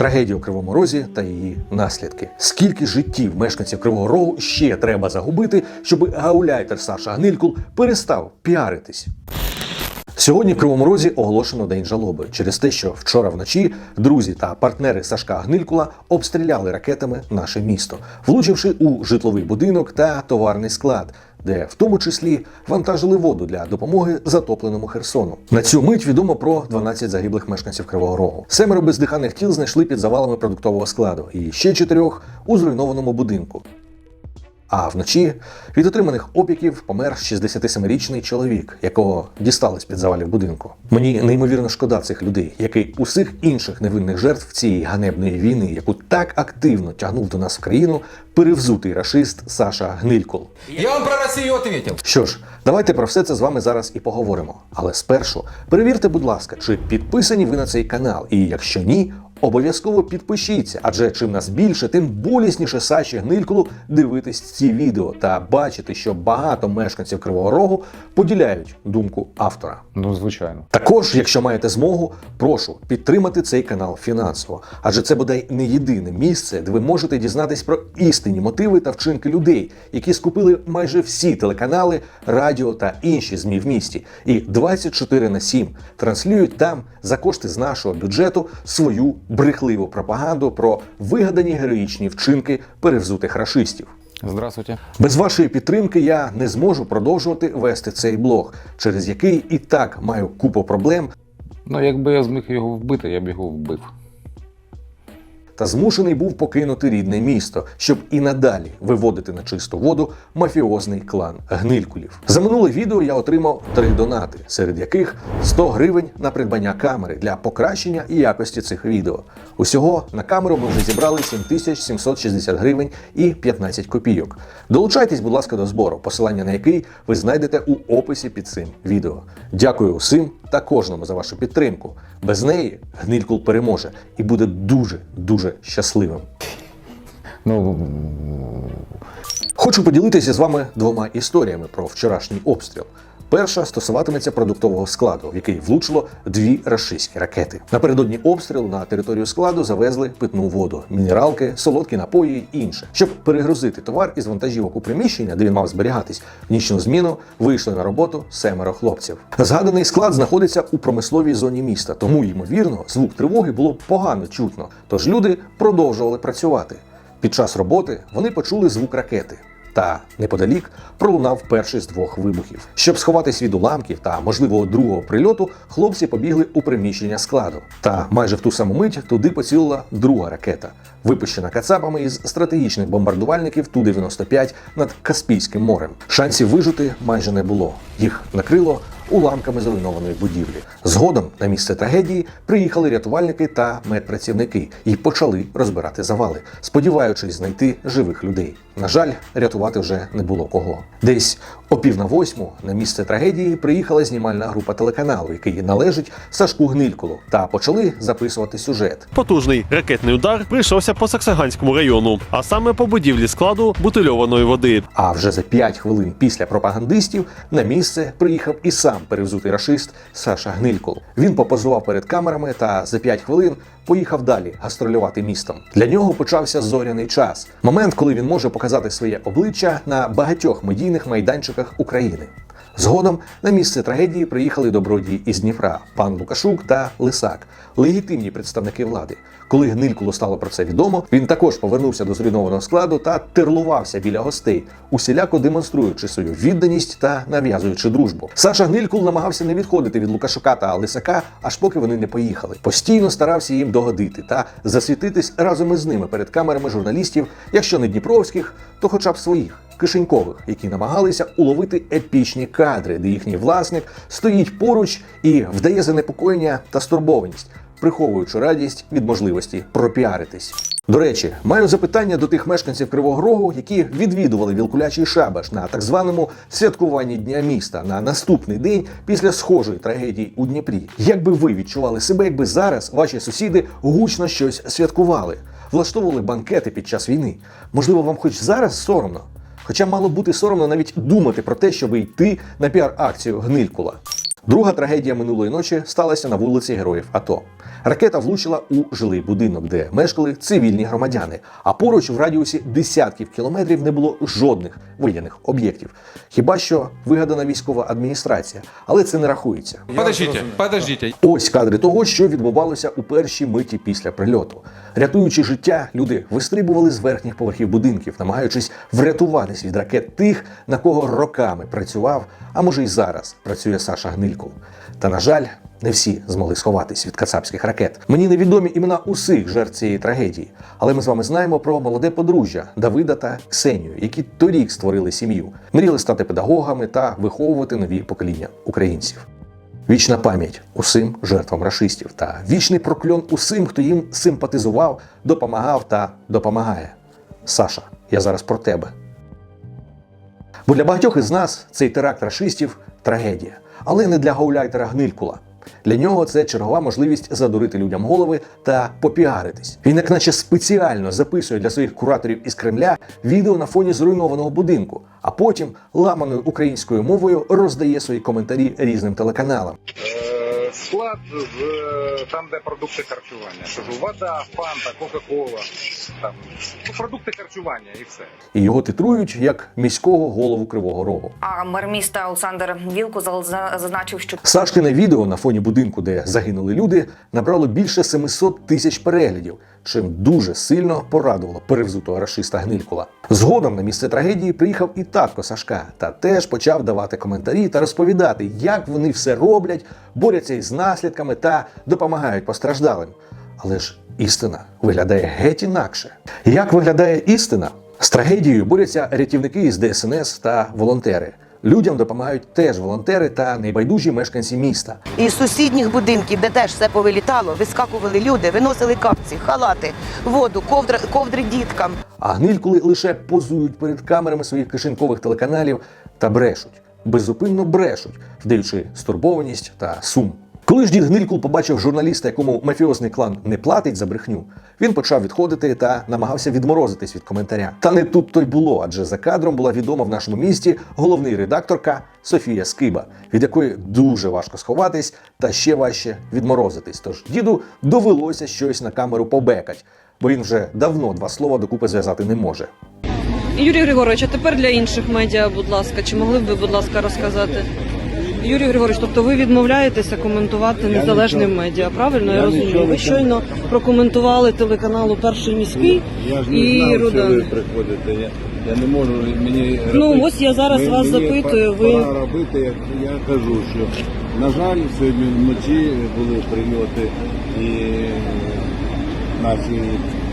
трагедію у Кривому Розі та її наслідки. Скільки життів мешканців Кривого Рогу ще треба загубити, щоб гауляйтер Саша Гнилькул перестав піаритись? Сьогодні в Кривому Розі оголошено день жалоби через те, що вчора вночі друзі та партнери Сашка Гнилькула обстріляли ракетами наше місто, влучивши у житловий будинок та товарний склад, де в тому числі вантажили воду для допомоги затопленому Херсону. На цю мить відомо про 12 загиблих мешканців Кривого Рогу. Семеро бездиханих тіл знайшли під завалами продуктового складу, і ще чотирьох у зруйнованому будинку. А вночі від отриманих опіків помер 67-річний чоловік, якого дістали з під завалів будинку. Мені неймовірно шкода цих людей, як і усіх інших невинних жертв цієї ганебної війни, яку так активно тягнув до нас в країну перевзутий рашист Саша Гнилькул. Я вам про Россию ответил. Що ж, давайте про все це з вами зараз і поговоримо. Але спершу перевірте, будь ласка, чи підписані ви на цей канал, і якщо ні. Обов'язково підпишіться, адже чим нас більше, тим болісніше Саші Гнилькулу дивитись ці відео та бачити, що багато мешканців Кривого Рогу поділяють думку автора. Ну, звичайно. Також, якщо маєте змогу, прошу підтримати цей канал фінансово, адже це бодай не єдине місце, де ви можете дізнатись про істинні мотиви та вчинки людей, які скупили майже всі телеканали, радіо та інші змі в місті, і 24 на 7 транслюють там за кошти з нашого бюджету свою брехливу пропаганду про вигадані героїчні вчинки перевзутих рашистів. Здравствуйте. Без вашої підтримки я не зможу продовжувати вести цей блог, через який і так маю купу проблем Ну, якби я зміг його вбити, я б його вбив. Та змушений був покинути рідне місто, щоб і надалі виводити на чисту воду мафіозний клан гнилькулів. За минуле відео я отримав три донати, серед яких 100 гривень на придбання камери для покращення і якості цих відео. Усього на камеру ми вже зібрали 7760 гривень і 15 копійок. Долучайтесь, будь ласка, до збору, посилання на який ви знайдете у описі під цим відео. Дякую усім та кожному за вашу підтримку. Без неї гнилькул переможе і буде дуже дуже щасливим. Ну, Хочу поділитися з вами двома історіями про вчорашній обстріл. Перша стосуватиметься продуктового складу, в який влучило дві рашистські ракети. Напередодні обстрілу на територію складу завезли питну воду, мінералки, солодкі напої і інше. Щоб перегрузити товар із вантажівок у приміщення, де він мав зберігатись, в нічну зміну вийшли на роботу семеро хлопців. Згаданий склад знаходиться у промисловій зоні міста, тому ймовірно звук тривоги було погано чутно. Тож люди продовжували працювати. Під час роботи вони почули звук ракети. Та неподалік пролунав перший з двох вибухів. Щоб сховатись від уламків та можливого другого прильоту, хлопці побігли у приміщення складу. Та майже в ту саму мить туди поцілила друга ракета, випущена кацапами із стратегічних бомбардувальників Ту-95 над Каспійським морем. Шансів вижити майже не було. Їх накрило уламками зруйнованої будівлі. Згодом на місце трагедії приїхали рятувальники та медпрацівники і почали розбирати завали, сподіваючись знайти живих людей. На жаль, рятувати вже не було кого. Десь о пів на восьму на місце трагедії приїхала знімальна група телеканалу, який належить Сашку Гнилькулу, та почали записувати сюжет. Потужний ракетний удар прийшовся по Саксаганському району, а саме по будівлі складу бутильованої води. А вже за 5 хвилин після пропагандистів на місце приїхав і сам перевзутий рашист Саша Гнилькул. Він попозував перед камерами та за 5 хвилин поїхав далі гастролювати містом. Для нього почався зоряний час, момент, коли він може показати своє обличчя на багатьох медійних майданчиках України. Згодом на місце трагедії приїхали добродії із Дніпра, пан Лукашук та Лисак, легітимні представники влади. Коли Гнилькулу стало про це відомо, він також повернувся до зруйнованого складу та терлувався біля гостей, усіляко демонструючи свою відданість та нав'язуючи дружбу. Саша Гнилькул намагався не відходити від Лукашука та Лисака, аж поки вони не поїхали. Постійно старався їм догодити та засвітитись разом із ними перед камерами журналістів, якщо не дніпровських, то хоча б своїх кишенькових, які намагалися уловити епічні кадри, де їхній власник стоїть поруч і вдає занепокоєння та стурбованість, приховуючи радість від можливості пропіаритись. До речі, маю запитання до тих мешканців Кривого Рогу, які відвідували Вілкулячий шабаш на так званому святкуванні Дня міста на наступний день після схожої трагедії у Дніпрі. Як би ви відчували себе, якби зараз ваші сусіди гучно щось святкували, влаштовували банкети під час війни? Можливо, вам хоч зараз соромно? Хоча мало бути соромно навіть думати про те, щоб йти на піар-акцію Гнилькула. Друга трагедія минулої ночі сталася на вулиці Героїв АТО. Ракета влучила у жилий будинок, де мешкали цивільні громадяни. А поруч в радіусі десятків кілометрів не було жодних воєнних об'єктів. Хіба що вигадана військова адміністрація, але це не рахується. Подождите, подождите. Ось кадри того, що відбувалося у першій миті після прильоту. Рятуючи життя, люди вистрибували з верхніх поверхів будинків, намагаючись врятуватись від ракет тих, на кого роками працював, а може й зараз працює Саша Гнильков. Та на жаль, не всі змогли сховатись від кацапських ракет. Мені невідомі імена усіх жертв цієї трагедії, але ми з вами знаємо про молоде подружжя Давида та Ксенію, які торік створили сім'ю, мріяли стати педагогами та виховувати нові покоління українців. Вічна пам'ять усім жертвам рашистів та вічний прокльон усім, хто їм симпатизував, допомагав та допомагає. Саша, я зараз про тебе. Бо для багатьох із нас цей теракт рашистів трагедія, але не для гауляйтера Гнилькула. Для нього це чергова можливість задурити людям голови та попіаритись. Він, як наче спеціально записує для своїх кураторів із Кремля відео на фоні зруйнованого будинку, а потім ламаною українською мовою роздає свої коментарі різним телеканалам. Е, Склад з там, де продукти харчування. Кажу, вода, фанта, кока-кола, там ну, продукти харчування і все. І його титрують як міського голову Кривого Рогу. А мер міста Олександр Вілкул зазначив, що Сашкине відео на фоні будинку, де загинули люди, набрало більше 700 тисяч переглядів, чим дуже сильно порадувало перевзутого рашиста Гнилькула. Згодом на місце трагедії приїхав і татко Сашка та теж почав давати коментарі та розповідати, як вони все роблять, борються із наслідками та допомагають постраждалим. Але ж істина виглядає геть інакше. Як виглядає істина? З трагедією борються рятівники із ДСНС та волонтери. Людям допомагають теж волонтери та небайдужі мешканці міста. Із сусідніх будинків, де теж все повилітало, вискакували люди, виносили капці, халати, воду, ковдри, ковдри діткам. А гнилькули лише позують перед камерами своїх кишенькових телеканалів та брешуть, беззупинно брешуть, вдаючи стурбованість та сум. Коли ж дід Гнилькул побачив журналіста, якому мафіозний клан не платить за брехню, він почав відходити та намагався відморозитись від коментаря. Та не тут то й було, адже за кадром була відома в нашому місті головний редакторка Софія Скиба, від якої дуже важко сховатись та ще важче відморозитись. Тож діду довелося щось на камеру побекать, бо він вже давно два слова докупи зв'язати не може. Юрій Григорович, а тепер для інших медіа, будь ласка, чи могли б ви, будь ласка, розказати? Юрій Григорович, тобто ви відмовляєтеся коментувати незалежним медіа, правильно я, розумію? Ви щойно прокоментували телеканалу Перший міський Я ж не і знав, що ви приходите. Я, я не можу мені Ну, робити- ось я зараз вас мені запитую, пора ви- робити, як я кажу, що на жаль, сьогодні вночі були прильоти і наші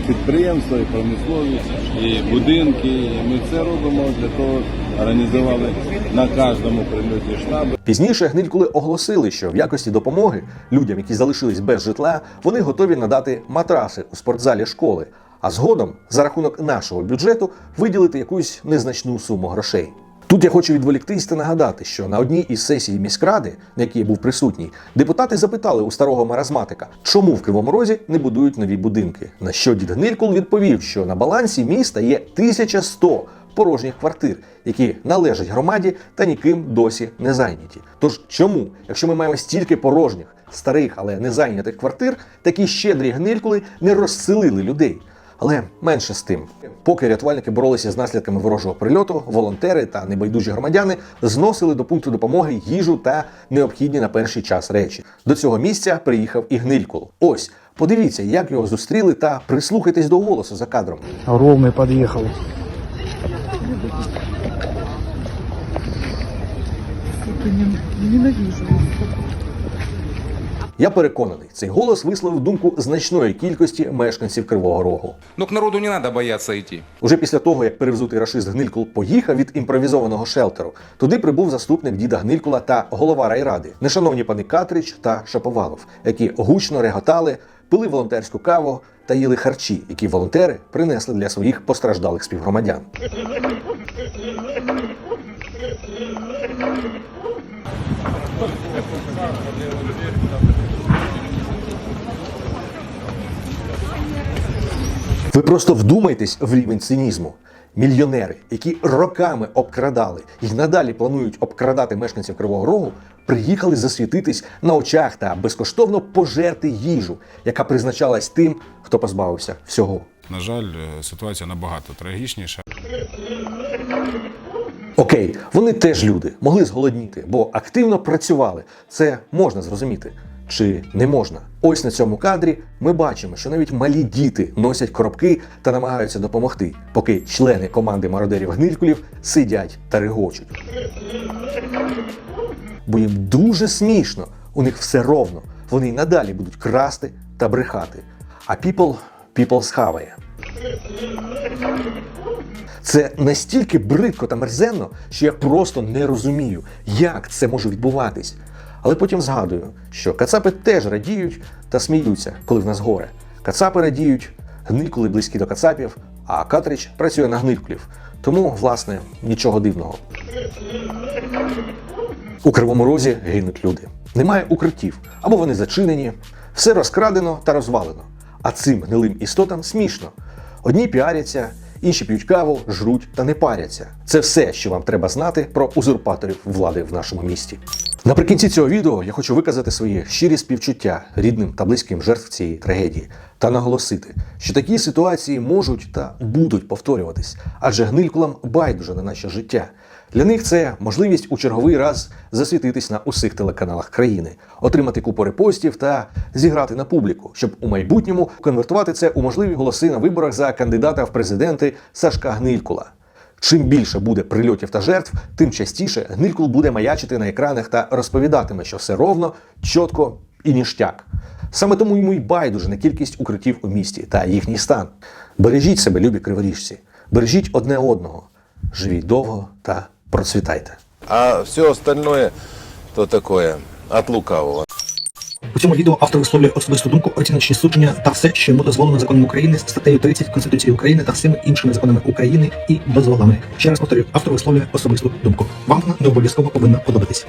підприємства, і промисловість, і будинки. І ми це робимо для того, організували на кожному прильоті штаби. Пізніше гнилькули оголосили, що в якості допомоги людям, які залишились без житла, вони готові надати матраси у спортзалі школи, а згодом за рахунок нашого бюджету виділити якусь незначну суму грошей. Тут я хочу відволіктись та нагадати, що на одній із сесій міськради, на якій я був присутній, депутати запитали у старого маразматика, чому в Кривому Розі не будують нові будинки. На що дід Гнилькул відповів, що на балансі міста є 1100 порожніх квартир, які належать громаді та ніким досі не зайняті. Тож чому, якщо ми маємо стільки порожніх, старих, але не зайнятих квартир, такі щедрі гнилькули не розселили людей? Але менше з тим, поки рятувальники боролися з наслідками ворожого прильоту, волонтери та небайдужі громадяни зносили до пункту допомоги їжу та необхідні на перший час речі. До цього місця приїхав і гнилькул. Ось подивіться, як його зустріли, та прислухайтесь до голосу за кадром. Ровный подъехал. Я переконаний, цей голос висловив думку значної кількості мешканців Кривого Рогу. Ну, к народу не надо бояться идти. Уже після того, як перевзутий рашист Гнилькул поїхав від імпровізованого шелтеру, туди прибув заступник діда Гнилькула та голова райради, нешановні пани Катрич та Шаповалов, які гучно реготали, пили волонтерську каву та їли харчі, які волонтери принесли для своїх постраждалих співгромадян. Ви просто вдумайтесь в рівень цинізму. Мільйонери, які роками обкрадали і надалі планують обкрадати мешканців Кривого Рогу, приїхали засвітитись на очах та безкоштовно пожерти їжу, яка призначалась тим, хто позбавився всього. На жаль, е, ситуація набагато трагічніша. Окей, вони теж люди, могли зголодніти, бо активно працювали. Це можна зрозуміти. Чи не можна? Ось на цьому кадрі ми бачимо, що навіть малі діти носять коробки та намагаються допомогти, поки члени команди мародерів гнилькулів сидять та регочуть. Бо їм дуже смішно, у них все ровно. Вони й надалі будуть красти та брехати. А people, people схаває. Це настільки бридко та мерзенно, що я просто не розумію, як це може відбуватись. Але потім згадую, що кацапи теж радіють та сміються, коли в нас горе. Кацапи радіють, гникули близькі до кацапів, а Катрич працює на гникулів. Тому, власне, нічого дивного. У Кривому Розі гинуть люди. Немає укриттів, або вони зачинені, все розкрадено та розвалено. А цим гнилим істотам смішно. Одні піаряться, інші п'ють каву, жруть та не паряться. Це все, що вам треба знати про узурпаторів влади в нашому місті. Наприкінці цього відео я хочу виказати свої щирі співчуття рідним та близьким жертв цієї трагедії та наголосити, що такі ситуації можуть та будуть повторюватись, адже гнилькулам байдуже на наше життя. Для них це можливість у черговий раз засвітитись на усіх телеканалах країни, отримати купу репостів та зіграти на публіку, щоб у майбутньому конвертувати це у можливі голоси на виборах за кандидата в президенти Сашка Гнилькула. Чим більше буде прильотів та жертв, тим частіше Гнилькул буде маячити на екранах та розповідатиме, що все ровно, чітко і ніштяк. Саме тому йому й байдуже на кількість укриттів у місті та їхній стан. Бережіть себе, любі криворіжці, бережіть одне одного, живіть довго та процвітайте. А все остальное то такое от лукавого. У цьому відео автор висловлює особисту думку, оціночні судження та все, що йому дозволено законом України, статтею 30 Конституції України та всіми іншими законами України і дозволами. Ще раз повторюю, автор висловлює особисту думку. Вам вона не обов'язково повинна подобатись.